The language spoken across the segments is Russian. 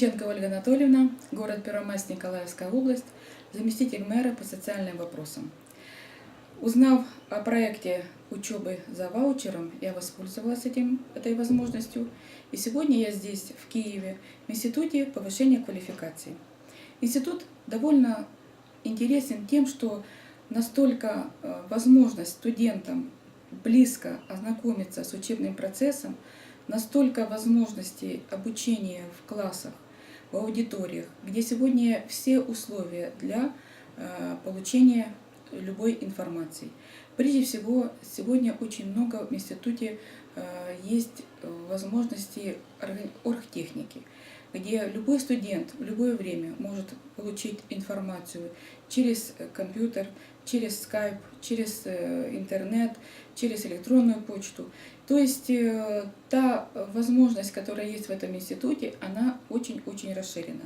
Ченко Ольга Анатольевна, город Первомайск, Николаевская область, заместитель мэра по социальным вопросам. Узнав о проекте учебы за ваучером, я воспользовалась этим, этой возможностью. И сегодня я здесь, в Киеве, в Институте повышения квалификации. Институт довольно интересен тем, что настолько э, возможность студентам близко ознакомиться с учебным процессом, настолько возможностей обучения в классах, в аудиториях, где сегодня все условия для э, получения любой информации. Прежде всего, сегодня очень много в институте э, есть возможности оргтехники, где любой студент в любое время может получить информацию через компьютер, через скайп, через э, интернет, через электронную почту. То есть э, та возможность, которая есть в этом институте, она очень-очень расширена.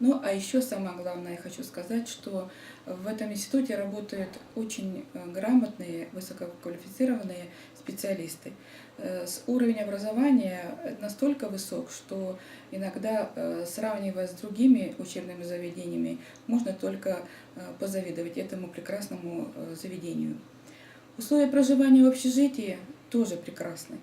Ну, а еще самое главное, я хочу сказать, что в этом институте работают очень э, грамотные, высококвалифицированные специалисты. Э, уровень образования настолько высок, что иногда, э, сравнивая с другими учебными заведениями, можно только позавидовать этому прекрасному заведению. Условия проживания в общежитии тоже прекрасны.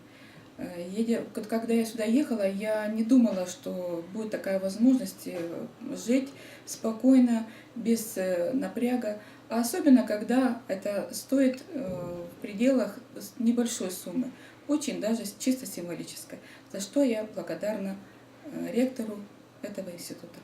Э, когда я сюда ехала, я не думала, что будет такая возможность э, жить спокойно, без э, напряга. А особенно, когда это стоит в пределах небольшой суммы, очень даже чисто символической, за что я благодарна ректору этого института.